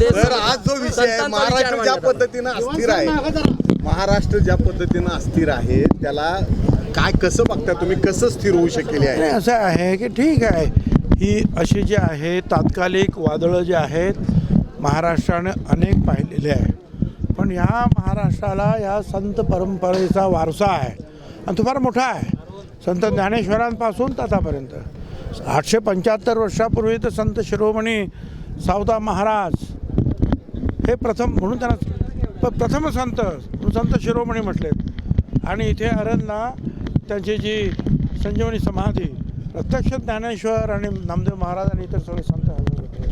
तर आज जो विषय आहे महाराष्ट्र ज्या. पद्धतीनं अस्थिर आहे महाराष्ट्र ज्या पद्धतीनं अस्थिर आहे त्याला काय कसं बघता तुम्ही? कसं स्थिर होऊ शकेल आहे? नाही असं आहे की ठीक आहे. ही अशी जी आहे तात्कालिक वादळं जी आहेत महाराष्ट्राने अनेक पाहिलेले आहे. पण ह्या महाराष्ट्राला या संत परंपरेचा वारसा आहे. आणि तो फार मोठा आहे. संत ज्ञानेश्वरांपासून तर आतापर्यंत. आठशे पंच्याहत्तर वर्षापूर्वी तर संत शिरोमणी सावता महाराज हे प्रथम म्हणून त्यांना प्रथम संत संत शिरोमणी म्हटलेत आणि इथे अरणला त्यांची जी संजीवनी समाधी प्रत्यक्ष ज्ञानेश्वर आणि नामदेव महाराज आणि इतर सगळे संत हजर होते.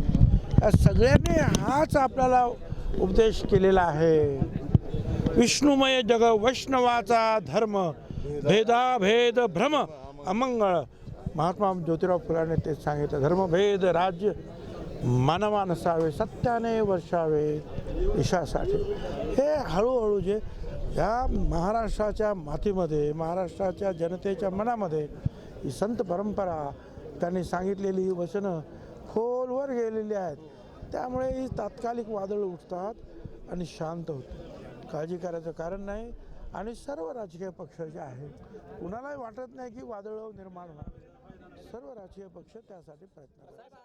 या सगळ्यांनी हाच आपल्याला उपदेश केलेला आहे. विष्णुमय जग वैष्णवाचा धर्म भेदाभेद भ्रम अमंगळ. महात्मा ज्योतिराव फुलाने तेच सांगितलं धर्मभेद राज्य मानवा नसावे सत्याने वर्षावे ईशासाठी. हे हळूहळू जे या महाराष्ट्राच्या मातीमध्ये महाराष्ट्राच्या जनतेच्या मनामध्ये ही संत परंपरा त्यांनी सांगितलेली वचनं खोलवर गेलेली आहेत. त्यामुळे ही तात्कालिक वादळ उठतात आणि शांत होतं काळजी करायचं कारण नाही आणि सर्व राजकीय पक्ष जे आहेत कुणालाही वाटत नाही की वादळ निर्माण होणार. सर्व राजकीय पक्ष त्यासाठी प्रयत्न करतात.